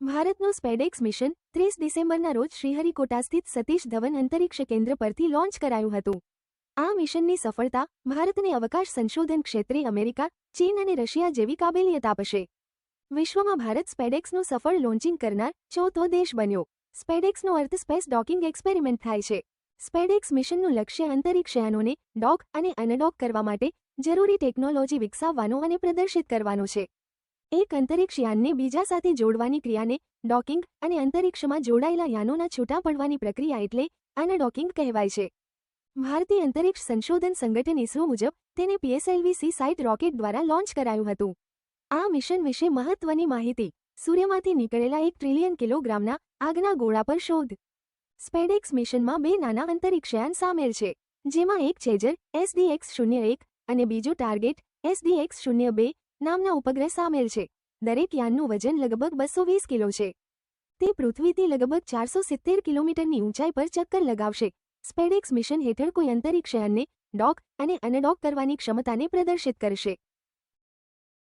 ભારતનું સ્પેડેક્સ મિશન ત્રીસ ડિસેમ્બરના રોજ શ્રીહરિકોટા સ્થિત સતીશ ધવન અંતરિક્ષ કેન્દ્ર પરથી લોન્ચ કરાયું હતું. આ મિશનની સફળતા ભારતને અવકાશ સંશોધન ક્ષેત્રે અમેરિકા, ચીન અને રશિયા જેવી કાબેલિયત આપશે. વિશ્વમાં ભારત સ્પેડેક્સનું સફળ લોન્ચિંગ કરનાર ચોથો દેશ બન્યો. સ્પેડેક્સનો અર્થ સ્પેસ ડોકિંગ એક્સપેરિમેન્ટ થાય છે. સ્પેડેક્સ મિશનનું લક્ષ્ય અંતરિક્ષયાનોને ડોક અને અનડોક કરવા માટે જરૂરી ટેકનોલોજી વિકસાવવાનો અને પ્રદર્શિત કરવાનો છે. એક અંતરિક્ષ યાનને બીજા સાથે જોડવાની ક્રિયાને ડોકિંગ અને અંતરિક્ષમાં જોડાયેલા યાનોના છૂટા પડવાની પ્રક્રિયા એટલે અનડોકિંગ કહેવાય છે. ભારતીય અંતરિક્ષ સંશોધન સંગઠન ઇસરો મુજબ તેને પીએસએલવી સી સાઇટ રોકેટ દ્વારા લોન્ચ કરાયું હતું. આ મિશન વિશે મહત્વની માહિતી. સૂર્યમાંથી નીકળેલા એક ટ્રિલિયન કિલોગ્રામના આગના ગોળા પર શોધ. સ્પેડેક્સ મિશનમાં બે નાના અંતરિક્ષયાન સામેલ છે, જેમાં એક છેજર એસડીએક્સ શૂન્ય એક અને બીજું ટાર્ગેટ એસડીએક્સ શૂન્ય બે નામના ઉપગ્રહ સામેલ છે. દરેક યાનનું વજન લગભગ બસો વીસ કિલો છે. તે પૃથ્વીથી લગભગ ચારસો સિત્તેર કિલોમીટરની ઊંચાઈ પર ચક્કર લગાવશે. સ્પેડેક્સ મિશન હેઠળ કોઈ અંતરિક્ષયાનને ડોક અને અનડોક કરવાની ક્ષમતાને પ્રદર્શિત કરશે.